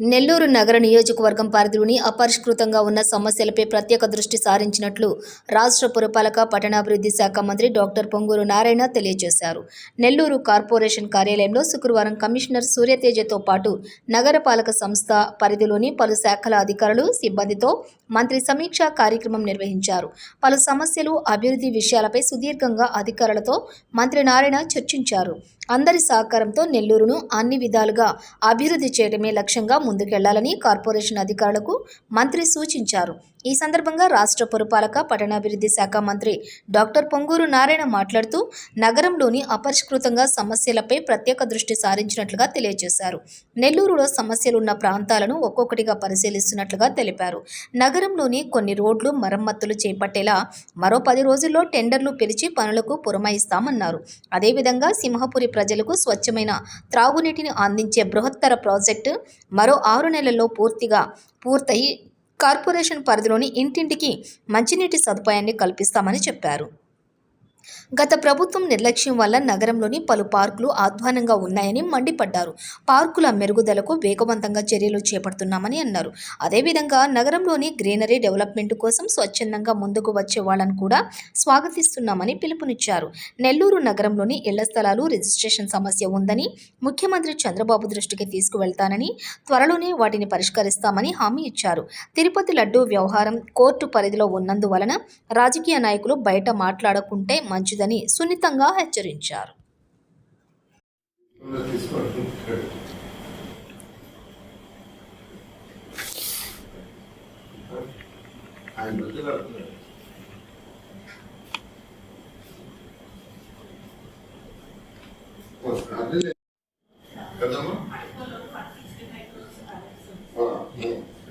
నెల్లూరు నగర నియోజకవర్గం పరిధిలోని అపరిష్కృతంగా ఉన్న సమస్యలపై ప్రత్యేక దృష్టి సారించినట్లు రాష్ట్ర పురపాలక పట్టణాభివృద్ధి శాఖ మంత్రి డాక్టర్ పొంగూరు నారాయణ తెలియజేశారు. నెల్లూరు కార్పొరేషన్ కార్యాలయంలో శుక్రవారం కమిషనర్ సూర్యతేజతో పాటు నగరపాలక సంస్థ పరిధిలోని పలు శాఖల అధికారులు సిబ్బందితో మంత్రి సమీక్షా కార్యక్రమం నిర్వహించారు. పలు సమస్యలు అభివృద్ధి విషయాలపై సుదీర్ఘంగా అధికారులతో మంత్రి నారాయణ చర్చించారు. అందరి సహకారంతో నెల్లూరును అన్ని విధాలుగా అభివృద్ధి చేయడమే లక్ష్యంగా ముందుకెళ్ళాలని కార్పొరేషన్ అధికారులకు మంత్రి సూచించారు. ఈ సందర్భంగా రాష్ట్ర పురపాలక పట్టణాభివృద్ధి శాఖ మంత్రి డాక్టర్ పొంగూరు నారాయణ మాట్లాడుతూ నగరంలోని అపరిష్కృతంగా సమస్యలపై ప్రత్యేక దృష్టి సారించినట్లుగా తెలియజేశారు. నెల్లూరులో సమస్యలున్న ప్రాంతాలను ఒక్కొక్కటిగా పరిశీలిస్తున్నట్లుగా తెలిపారు. నగరంలోని కొన్ని రోడ్లు మరమ్మతులు చేపట్టేలా మరో పది రోజుల్లో టెండర్లు పిలిచి పనులకు పురమాయిస్తామన్నారు. అదేవిధంగా సింహపురి ప్రజలకు స్వచ్ఛమైన త్రాగునీటిని అందించే బృహత్తర ప్రాజెక్టు మరో ఆరు నెలల్లో పూర్తిగా పూర్తయి కార్పొరేషన్ పరిధిలోని ఇంటింటికి మంచినీటి సదుపాయాన్ని కల్పిస్తామని చెప్పారు. గత ప్రభుత్వం నిర్లక్ష్యం వల్ల నగరంలోని పలు పార్కులు ఆధ్వానంగా ఉన్నాయని మండిపడ్డారు. పార్కుల మెరుగుదలకు వేగవంతంగా చర్యలు చేపడుతున్నామని అన్నారు. అదేవిధంగా నగరంలోని గ్రీనరీ డెవలప్మెంట్ కోసం స్వచ్ఛందంగా ముందుకు వచ్చే వాళ్ళని కూడా స్వాగతిస్తున్నామని పిలుపునిచ్చారు. నెల్లూరు నగరంలోని ఇళ్ళ స్థలాలు రిజిస్ట్రేషన్ సమస్య ఉందని ముఖ్యమంత్రి చంద్రబాబు దృష్టికి తీసుకువెళ్తానని త్వరలోనే వాటిని పరిష్కరిస్తామని హామీ ఇచ్చారు. తిరుపతి లడ్డూ వ్యవహారం కోర్టు పరిధిలో ఉన్నందువలన రాజకీయ నాయకులు బయట మాట్లాడకుంటే మంచిదని సున్నితంగా హెచ్చరించారు.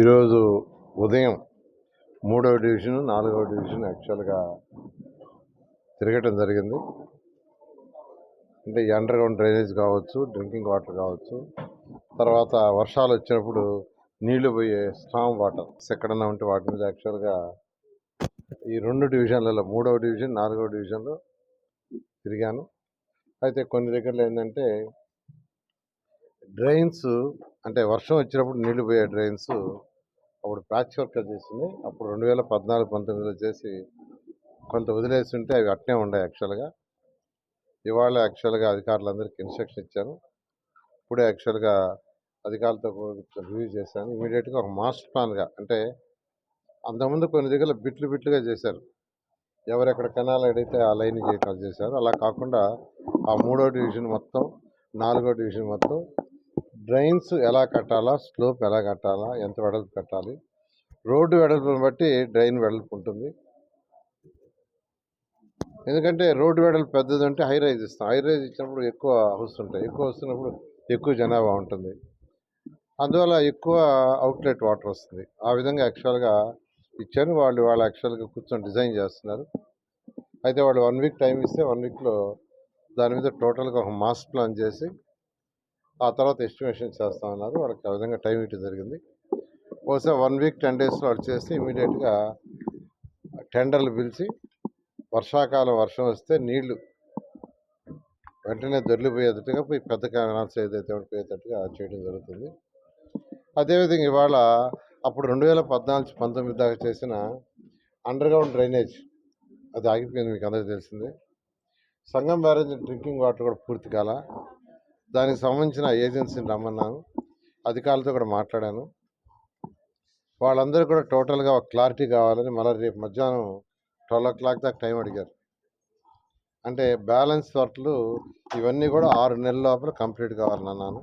ఈరోజు ఉదయం మూడవ డివిజన్ నాలుగవ డివిజన్ యాక్చువల్గా తిరగటం జరిగింది. అంటే అండర్గ్రౌండ్ డ్రైనేజ్ కావచ్చు డ్రింకింగ్ వాటర్ కావచ్చు. తర్వాత వర్షాలు వచ్చినప్పుడు నీళ్ళు పోయే స్ట్రాంగ్ వాటర్. ఎక్కడన్నా ఉంటే వాటి మీద యాక్చువల్గా ఈ రెండు డివిజన్లలో మూడవ డివిజన్ నాలుగవ డివిజన్లో తిరిగాను. అయితే కొన్ని దగ్గరలో ఏంటంటే డ్రైన్స్ అంటే వర్షం వచ్చినప్పుడు నీళ్ళు పోయే డ్రైన్స్ అప్పుడు ప్యాచ్ వర్క్ చేసింది. అప్పుడు రెండు వేల పద్నాలుగు పంతొమ్మిదిలో చేసి కొంత వదిలేసి ఉంటే అవి అట్నే ఉన్నాయి యాక్చువల్గా. ఇవాళ యాక్చువల్గా అధికారులందరికీ ఇన్స్ట్రక్షన్ ఇచ్చాను. ఇప్పుడే యాక్చువల్గా అధికారులతో రివ్యూ చేశాను. ఇమీడియట్గా ఒక మాస్టర్ ప్లాన్గా అంటే అంతకుముందు కొన్ని దగ్గర బిట్లు బిట్లుగా చేశారు. ఎవరెక్కడ కెనాల్ అడిగితే ఆ లైన్ చేయటం చేశారు అలా కాకుండా ఆ మూడో డివిజన్ మొత్తం నాలుగో డివిజన్ మొత్తం డ్రైన్స్ ఎలా కట్టాలా స్లోప్ ఎలా కట్టాలా ఎంత వెడల్పు కట్టాలి రోడ్డు వెడల్పును బట్టి డ్రైన్ వెడల్పు ఉంటుంది. ఎందుకంటే రోడ్డు వెడల్పు పెద్దది అంటే హై రైజ్ ఇస్తాం. హై రైజ్ ఇచ్చినప్పుడు ఎక్కువ వస్తుంటాయి ఎక్కువ వస్తున్నప్పుడు ఎక్కువ జనాభా ఉంటుంది. అందువల్ల ఎక్కువ అవుట్లెట్ వాటర్ వస్తుంది. ఆ విధంగా యాక్చువల్గా ఇచ్చాను వాళ్ళు వాళ్ళు యాక్చువల్గా కూర్చొని డిజైన్ చేస్తున్నారు. అయితే వాళ్ళు వన్ వీక్ టైం ఇస్తే వన్ వీక్లో దాని మీద టోటల్గా ఒక మాస్ ప్లాన్ చేసి ఆ తర్వాత ఎస్టిమేషన్ చేస్తామన్నారు వాళ్ళకి ఆ విధంగా టైం ఇటు జరిగింది. బహుశా వన్ వీక్ టెన్ డేస్లో వాళ్ళు చేసి ఇమీడియట్గా టెండర్లు పిలిచి వర్షాకాలం వర్షం వస్తే నీళ్ళు వెంటనే దొరికిపోయేటట్టుగా పోయి పెద్ద కెనాల్స్ ఏదైతే పోయేటట్టుగా చేయడం జరుగుతుంది. అదేవిధంగా ఇవాళ అప్పుడు రెండు వేల పద్నాలుగు పంతొమ్మిది దాకా చేసిన అండర్గ్రౌండ్ డ్రైనేజ్ అది ఆగిపోయింది మీకు అందరికీ తెలిసింది. సంగం బ్యారేజ్ డ్రింకింగ్ వాటర్ కూడా పూర్తి కాల. దానికి సంబంధించిన ఏజెన్సీని రమ్మన్నాను. అధికారులతో కూడా మాట్లాడాను. వాళ్ళందరూ కూడా టోటల్గా ఒక క్లారిటీ కావాలని మళ్ళీ రేపు మధ్యాహ్నం ట్వెల్వ్ ఓ క్లాక్ దాకా టైం అడిగారు. అంటే బ్యాలెన్స్ వర్క్లు ఇవన్నీ కూడా ఆరు నెలల లోపల కంప్లీట్ కావాలని అన్నాను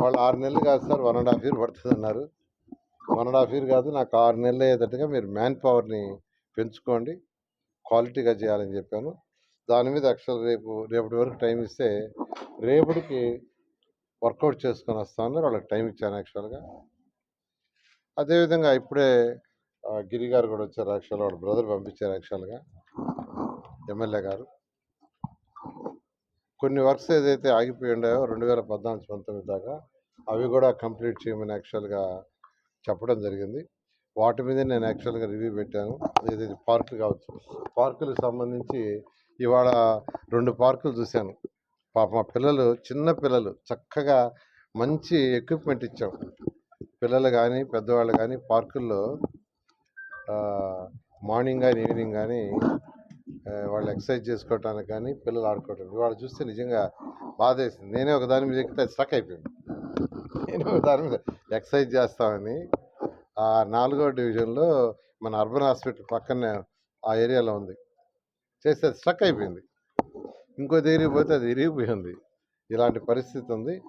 వాళ్ళు ఆరు నెలలు కాదు sir one and half year పడుతుంది అన్నారు వన్ అండ్ హాఫ్ ఇయర్ కాదు నాకు ఆరు నెలలు అయ్యేటట్టుగా మీరు మ్యాన్ పవర్ని పెంచుకోండి క్వాలిటీగా చేయాలని చెప్పాను. దాని మీద యాక్చువల్ రేపు రేపటి వరకు టైం ఇస్తే రేపటికి వర్కౌట్ చేసుకొని వస్తాను వాళ్ళకి టైం ఇచ్చాను యాక్చువల్గా. అదేవిధంగా ఇప్పుడే గిరి గారు కూడా వచ్చారు యాక్చువల్గా. వాడు బ్రదర్ పంపించారు యాక్చువల్గా. ఎమ్మెల్యే గారు. కొన్ని వర్క్స్ ఏదైతే ఆగిపోయి ఉన్నాయో రెండు వేల పద్నాలుగు పంతొమ్మిది దాకా అవి కూడా కంప్లీట్ చేయమని యాక్చువల్గా చెప్పడం జరిగింది. వాటి మీద నేను యాక్చువల్గా రివ్యూ పెట్టాను. ఏదైతే పార్కులు కావచ్చు. పార్కులకు సంబంధించి ఇవాళ రెండు పార్కులు చూశాను. పాప మా పిల్లలు చిన్న పిల్లలు చక్కగా మంచి ఎక్విప్మెంట్ ఇచ్చాం. పిల్లలు కానీ పెద్దవాళ్ళు కానీ పార్కుల్లో మార్నింగ్ కానీ ఈవినింగ్ కానీ వాళ్ళు ఎక్సర్సైజ్ చేసుకోవటానికి కానీ పిల్లలు ఆడుకోవటానికి వాళ్ళు చూస్తే నిజంగా బాధ వేసింది నేనే ఒక దాని మీద ఎక్కితే స్ట్రక్ అయిపోయింది. నేను ఒక దాని మీద ఎక్సర్సైజ్ చేస్తామని ఆ నాలుగో డివిజన్లో మన అర్బన్ హాస్పిటల్ పక్కనే ఆ ఏరియాలో ఉంది. చేస్తే అది స్ట్రక్ అయిపోయింది. ఇంకో దగ్గరికి పోతే అది ఇరిగిపోయింది ఇలాంటి పరిస్థితి ఉంది.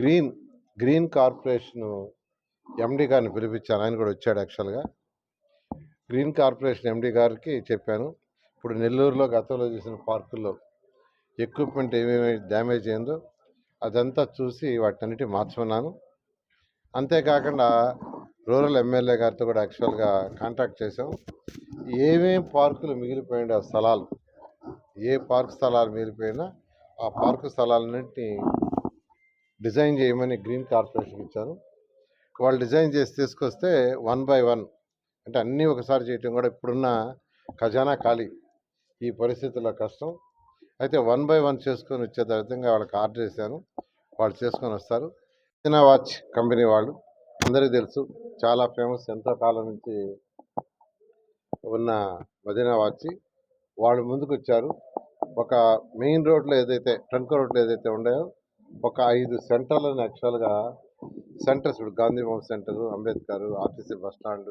గ్రీన్ గ్రీన్ కార్పొరేషన్ ఎండి గారిని పిలిపించాను. ఆయన కూడా వచ్చాడు యాక్చువల్గా. గ్రీన్ కార్పొరేషన్ ఎండి గారికి చెప్పాను. ఇప్పుడు నెల్లూరులో గతంలో చేసిన పార్కుల్లో ఎక్విప్మెంట్ ఏమేమి డ్యామేజ్ అయిందో అదంతా చూసి వాటన్నిటి మార్చమన్నాను. అంతేకాకుండా రూరల్ ఎమ్మెల్యే గారితో కూడా యాక్చువల్గా కాంటాక్ట్ చేసాం ఏమేం పార్కులు మిగిలిపోయిన స్థలాలు ఏ పార్క్ స్థలాలు మిగిలిపోయినా ఆ పార్కు స్థలాలన్నింటినీ డిజైన్ చేయమని గ్రీన్ కార్పొరేషన్కి ఇచ్చాను. వాళ్ళు డిజైన్ చేసి తీసుకొస్తే వన్ బై వన్ అంటే అన్నీ ఒకసారి చేయటం కూడా ఇప్పుడున్న ఖజానా ఖాళీ. ఈ పరిస్థితుల్లో కష్టం. అయితే వన్ బై వన్ చేసుకొని వచ్చే విధంగా వాళ్ళకి ఆర్డర్ చేశాను వాళ్ళు చేసుకొని వస్తారు. చైనా వాచ్ కంపెనీ వాళ్ళు. అందరికీ తెలుసు. చాలా ఫేమస్. ఎంతో కాలం నుంచి ఉన్న మదీనా వాచ్. వాళ్ళు ముందుకు వచ్చారు. ఒక మెయిన్ రోడ్లో ఏదైతే ట్రంక్ రోడ్లో ఏదైతే ఉన్నాయో ఒక ఐదు సెంటర్లను యాక్చువల్గా సెంటర్స్ ఇప్పుడు గాంధీ బొమ్మ centre Ambedkar RTC bus stand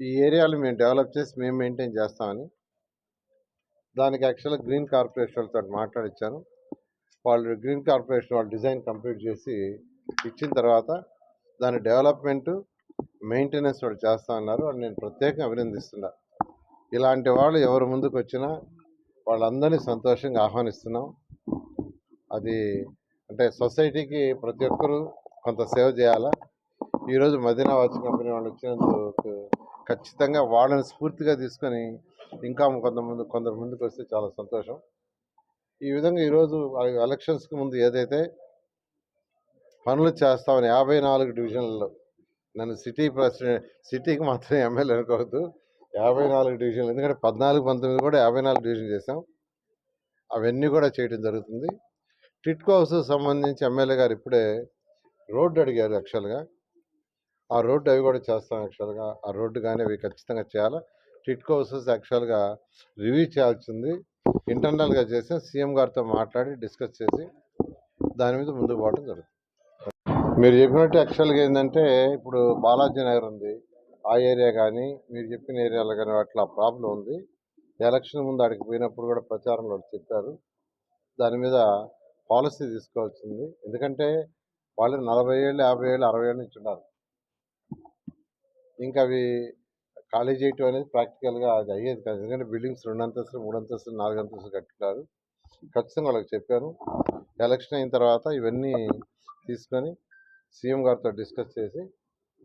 ఈ ఏరియాలు మేము డెవలప్ చేసి మేము మెయింటైన్ చేస్తామని దానికి యాక్చువల్గా గ్రీన్ కార్పొరేషన్ వాళ్ళతో మాట్లాడిచ్చాను. వాళ్ళు గ్రీన్ కార్పొరేషన్ వాళ్ళు డిజైన్ కంప్లీట్ చేసి ఇచ్చిన తర్వాత దాని డెవలప్మెంట్ మెయింటెనెన్స్ వాళ్ళు చేస్తా ఉన్నారు వాళ్ళు నేను ప్రత్యేకంగా అభినందిస్తున్నా. ఇలాంటి వాళ్ళు ఎవరు ముందుకు వచ్చినా వాళ్ళందరినీ సంతోషంగా ఆహ్వానిస్తున్నాం. అది అంటే సొసైటీకి ప్రతి ఒక్కరూ కొంత సేవ చేయాలా? ఈరోజు మదీనా వాచ్ కంపెనీ వాళ్ళు వచ్చినందుకు ఖచ్చితంగా వాళ్ళని స్ఫూర్తిగా తీసుకొని ఇంకా కొంతమంది కొందరు ముందుకు వస్తే చాలా సంతోషం. ఈ విధంగా ఈరోజు ఎలక్షన్స్కి ముందు ఏదైతే పనులు చేస్తామని యాభై నాలుగు డివిజన్లలో నన్ను సిటీ ప్రెసిడెంట్ సిటీకి మాత్రం ఎమ్మెల్యే అనుకోవద్దు. యాభై నాలుగు డివిజన్లు ఎందుకంటే పద్నాలుగు పంతొమ్మిది కూడా యాభై నాలుగు డివిజన్ చేసాం అవన్నీ కూడా చేయడం జరుగుతుంది. టిట్కోస్ సంబంధించి ఎమ్మెల్యే గారు ఇప్పుడే రోడ్డు అడిగారు యాక్చువల్గా. ఆ రోడ్డు అవి కూడా చేస్తాం యాక్చువల్గా. ఆ రోడ్డు కానీ అవి ఖచ్చితంగా చేయాలి. టిట్కో హౌసెస్ యాక్చువల్గా రివ్యూ చేయాల్సింది ఇంటర్నల్గా చేసి సీఎం గారితో మాట్లాడి డిస్కస్ చేసి దాని మీద ముందుకు పోవడం జరుగుతుంది. మీరు చెప్పినట్టు యాక్చువల్గా ఏంటంటే ఇప్పుడు బాలాజీ నగర్ ఉంది. ఆ ఏరియా కానీ మీరు చెప్పిన ఏరియాలో కానీ అట్లా ప్రాబ్లం ఉంది. ఎలక్షన్ ముందు అక్కడికి పోయినప్పుడు కూడా ప్రచారంలో చెప్పారు. దాని మీద పాలసీ తీసుకోవాల్సింది. ఎందుకంటే వాళ్ళు నలభై ఏళ్ళు యాభై ఏళ్ళు అరవై ఏళ్ళ నుంచి ఉన్నారు. ఇంకా అవి ఖాళీ చేయటం అనేది ప్రాక్టికల్గా అది అయ్యేది కాదు. ఎందుకంటే బిల్డింగ్స్ రెండు అంతస్తులు మూడు అంతస్తులు నాలుగు అంతస్తులు కట్టుకున్నారు. ఖచ్చితంగా వాళ్ళకి చెప్పాను. ఎలక్షన్ అయిన తర్వాత ఇవన్నీ తీసుకొని సీఎం గారితో డిస్కస్ చేసి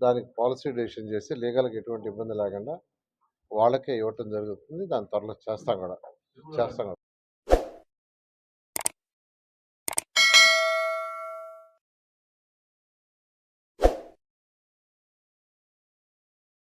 దానికి పాలసీ డెసిషన్ చేసి లీగల్కి ఎటువంటి ఇబ్బంది లేకుండా వాళ్ళకే ఇవ్వటం జరుగుతుంది. దాని త్వరలో చేస్తాం కూడా. చేస్తాం కూడా.